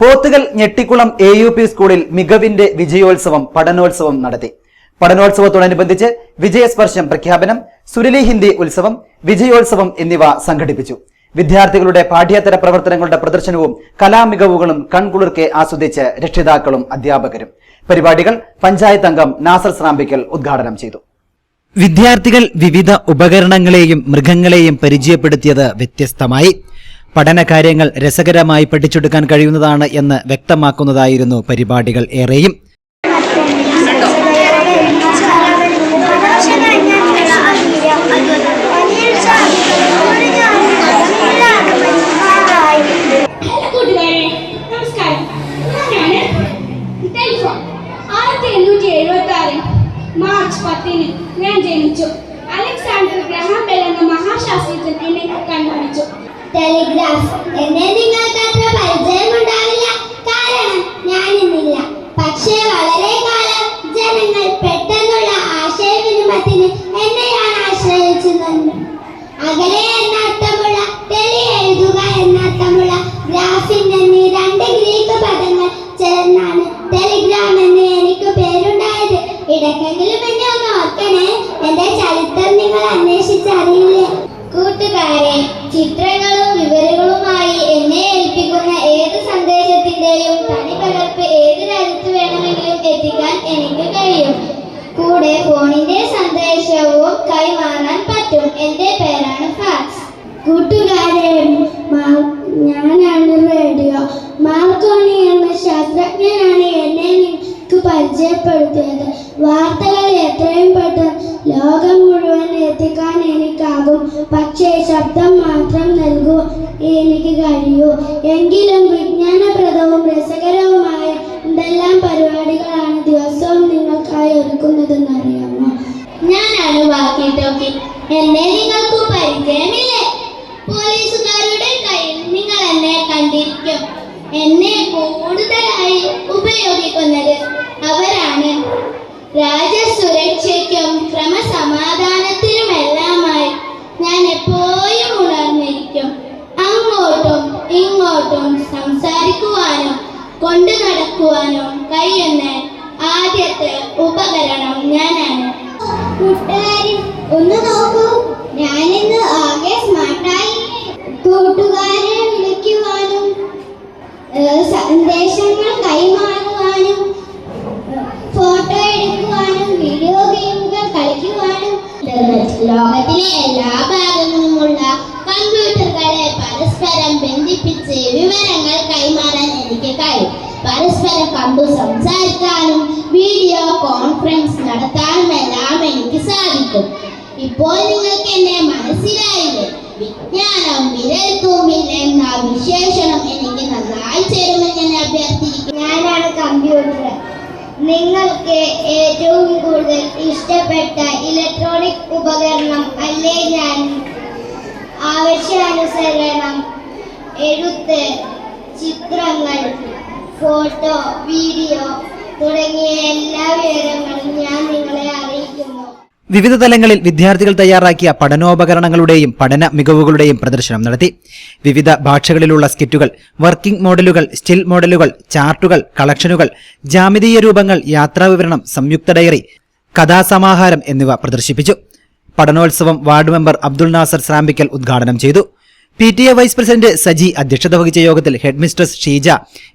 Pothukal Njettikulam A U P സ്കൂളിൽ മികവിന്റെ വിജയോത്സവം പഠനോത്സവം നടത്തി. പഠനോത്സവത്തോടനുബന്ധിച്ച് വിജയസ്പർശം പ്രഖ്യാപനം സുരലി ഹിന്ദി ഉത്സവം വിജയോത്സവം എന്നിവ സംഘടിപ്പിച്ചു. വിദ്യാർത്ഥികളുടെ പാഠ്യേതര പ്രവർത്തനങ്ങളുടെ പ്രദർശനവും കലാമികവുകളും കൺകുളിർക്കെ ആസ്വദിച്ച് രക്ഷിതാക്കളും അധ്യാപകരും. പരിപാടികൾ പഞ്ചായത്ത് അംഗം നാസർ സ്രാമ്പിക്കൽ ഉദ്ഘാടനം ചെയ്തു. വിദ്യാർത്ഥികൾ വിവിധ ഉപകരണങ്ങളെയും മൃഗങ്ങളെയും പരിചയപ്പെടുത്തിയത് വ്യത്യസ്തമായി. പഠനകാര്യങ്ങൾ രസകരമായി പഠിച്ചെടുക്കാൻ കഴിയുന്നതാണ് എന്ന് വ്യക്തമാക്കുന്നതായിരുന്നു പരിപാടികൾ ഏറെയും. ഞാൻ ജനിച്ചു. അലക്സാണ്ടർ ഗ്രഹാം ബെൽ എന്ന മഹാശാസ്ത്രജ്ഞൻ എന്നെ കണ്ടുപിടിച്ചു. ടെലിഗ്രാഫ് എന്നെ നിങ്ങൾക്ക് അത്ര പരിചയമുണ്ടാവില്ല കാരണം ഞാൻ ഇന്നില്ല. പക്ഷേ വളരെ കാലം ജനങ്ങൾ പെട്ടെന്നുള്ള ആശയവിനിമയത്തിന് എന്നെയാണ് ആശ്രയിച്ചിരുന്നത്. അകലെ എത്തിക്കാൻ എനിക്ക് കഴിയും. കൂടെ ഫോണിന്റെ സന്ദേശവും കൈമാറാൻ പറ്റും. എന്റെ പേരാണ് ഫാക്സ്. കൂട്ടുകാരെ ഞാനാണ് റേഡിയോ. മാർക്കോണി എന്ന ശാസ്ത്രജ്ഞനാണ് എന്നെ നിങ്ങൾക്ക് പരിചയപ്പെടുത്തിയത്. വാർത്തകൾ എത്രയും പെട്ടെന്ന് ലോകം മുഴുവൻ എത്തിക്കാൻ എനിക്കാകും. പക്ഷേ ശബ്ദം മാത്രം നൽകൂ എനിക്ക് കഴിയൂ. എങ്കിലും വിജ്ഞാനപ്രദവും രസകരവുമായ ഒരുക്കുന്നതെന്ന് അറിയാമോ ഞാനാണ് വാക്കി ടോക്കി എന്നെ നിങ്ങൾക്ക് പരിചയമില്ലേ? പോലീസുകാരുടെ കയ്യിൽ നിങ്ങൾ എന്നെ കണ്ടിരിക്കും. എന്നെ കൂടുതലായി ഉപയോഗിക്കുന്നത് അവരാണ്. രാജസുരക്ഷയ്ക്കും ക്രമസമാധാനത്തിനുമെല്ലാമായി ഞാൻ എപ്പോഴും ഉണർന്നിരിക്കും. അങ്ങോട്ടും ഇങ്ങോട്ടും സംസാരിക്കുവാനും കൊണ്ടു നടക്കുവാനും കഴിയുന്ന ആദ്യത്തെ ഉപകരണം ഞാനാണ്. കൂട്ടുകാരി ഒന്ന് നോക്കൂ. ഞാനിന്ന് ആകെ സ്മാർട്ടായി. കൂട്ടുകാരെ വിളിക്കുവാനും സന്ദേശങ്ങൾ കൈമാറുവാനും ഫോട്ടോ എടുക്കുവാനും വീഡിയോ ഗെയിമുകൾ കളിക്കുവാനും. ലോകത്തിലെ എല്ലാ ഭാഗങ്ങളുമുള്ള കമ്പ്യൂട്ടറുകളെ പരസ്പരം ബന്ധിപ്പിച്ച് വിവരങ്ങൾ കൈമാറാൻ എനിക്ക് കഴിയും. പരസ്പരം കണ്ടു സംസാരിക്കാനും വീഡിയോ കോൺഫറൻസ് നടത്താനും എല്ലാം എനിക്ക് സാധിക്കും. ഇപ്പോൾ നിങ്ങൾക്ക് എന്നെ മനസ്സിലായില്ലേ? വിജ്ഞാനം വിരൽ തൂമിൽ എന്ന വിശേഷണം എനിക്ക് നന്നായി ചേരുമെന്ന് ഞാൻ അഭ്യർത്ഥിക്കുന്നു. ഞാനാണ് കമ്പ്യൂട്ടർ നിങ്ങൾക്ക് ഏറ്റവും കൂടുതൽ ഇഷ്ടപ്പെട്ട ഇലക്ട്രോണിക് ഉപകരണം അല്ലേ ഞാൻ? ആവശ്യാനുസരണം എഴുത്ത് ചിത്രങ്ങൾ. ഫോട്ടോ വീഡിയോ തുടങ്ങിയ എല്ലാ വിവരങ്ങളും ഞാൻ നിങ്ങളെ അറിയിക്കുന്നു. വിവിധ തലങ്ങളിൽ വിദ്യാർത്ഥികൾ തയ്യാറാക്കിയ പഠനോപകരണങ്ങളുടെയും പഠന മികവുകളുടെയും പ്രദർശനം നടത്തി. വിവിധ ഭാഷകളിലുള്ള സ്കിറ്റുകൾ വർക്കിംഗ് മോഡലുകൾ സ്റ്റിൽ മോഡലുകൾ ചാർട്ടുകൾ കളക്ഷനുകൾ ജാമിതീയ രൂപങ്ങൾ യാത്രാവിവരണം സംയുക്ത ഡയറി കഥാസമാഹാരം എന്നിവ പ്രദർശിപ്പിച്ചു. പഠനോത്സവം വാർഡ് മെമ്പർ അബ്ദുൾ നാസർ സ്രാമ്പിക്കൽ ഉദ്ഘാടനം ചെയ്തു. P T A vice president Saji അധ്യക്ഷത വഹിച്ച യോഗത്തിൽ ഹെഡ്മിസ്ട്രസ് ഷീജ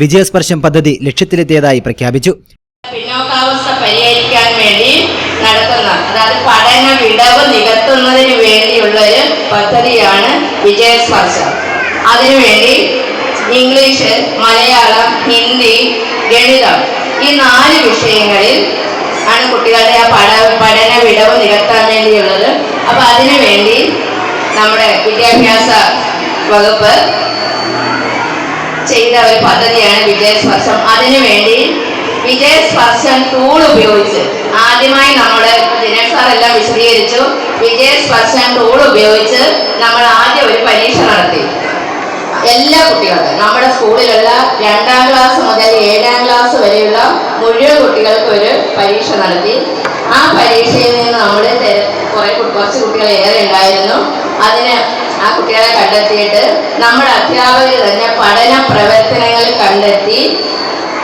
വിജയസ്പർശം പദ്ധതി ലക്ഷ്യത്തിലെത്തിയതായി പ്രഖ്യാപിച്ചു. പിന്നോക്കാവസ്ഥ പരിഹരിക്കാൻ വേണ്ടി നടത്തുന്ന അതായത് പഠന വിടവ് നികത്തുന്നതിന് വേണ്ടിയുള്ള ഒരു പദ്ധതിയാണ് വിജയസ്പർശം. അതിനുവേണ്ടി ഇംഗ്ലീഷ് മലയാളം ഹിന്ദി ഗണിതം ഈ നാല് വിഷയങ്ങളിൽ ആണ് കുട്ടികളുടെ ആ പഠ പഠന വിടവ് നികത്താൻ വേണ്ടിയുള്ളത്. അപ്പൊ അതിനു നമ്മുടെ വിദ്യാഭ്യാസ വകുപ്പ് ചെയ്ത ഒരു പദ്ധതിയാണ് വിജയസ്പർശം അതിനുവേണ്ടി വിജയസ്പർശം ടൂൾ ഉപയോഗിച്ച് ആദ്യമായി നമ്മൾ ദിനേഷ് സാർ എല്ലാം വിശദീകരിച്ചു. വിജയസ്പർശം ടൂൾ ഉപയോഗിച്ച് നമ്മൾ ആദ്യം ഒരു പരീക്ഷ നടത്തി. എല്ലാ കുട്ടികൾക്കും നമ്മുടെ സ്കൂളിലുള്ള രണ്ടാം ക്ലാസ് മുതൽ ഏഴാം ക്ലാസ് വരെയുള്ള മുഴുവൻ കുട്ടികൾക്കും ഒരു പരീക്ഷ നടത്തി. ആ പരീക്ഷയിൽ നിന്ന് നമ്മൾ കുറെ കുറച്ച് കുട്ടികൾ ഏറെ ഉണ്ടായിരുന്നു. അതിന് ആ കുട്ടികളെ കണ്ടെത്തിയിട്ട് നമ്മുടെ അധ്യാപകർ തന്നെ പഠന പ്രവർത്തനങ്ങൾ കണ്ടെത്തി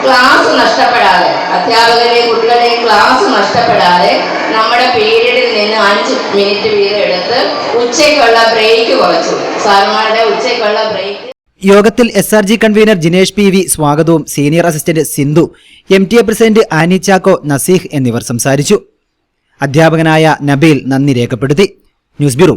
ക്ലാസ് നഷ്ടപ്പെടാതെ അധ്യാപകരുടെയും കുട്ടികളുടെയും ക്ലാസ് നഷ്ടപ്പെടാതെ നമ്മുടെ പീരീഡിൽ നിന്ന് അഞ്ച് മിനിറ്റ് വീതം എടുത്ത് ഉച്ചയ്ക്കുള്ള ബ്രേക്ക് കുറച്ചു. സാറുമാരുടെ ഉച്ചയ്ക്കുള്ള ബ്രേക്ക് യോഗത്തിൽ S R G convener Jinesh P V സ്വാഗതവും. Senior assistant Sindhu M T A president Annie Chacko Naseeh എന്നിവർ സംസാരിച്ചു. അധ്യാപകനായ നബീൽ നന്ദി രേഖപ്പെടുത്തി. News bureau.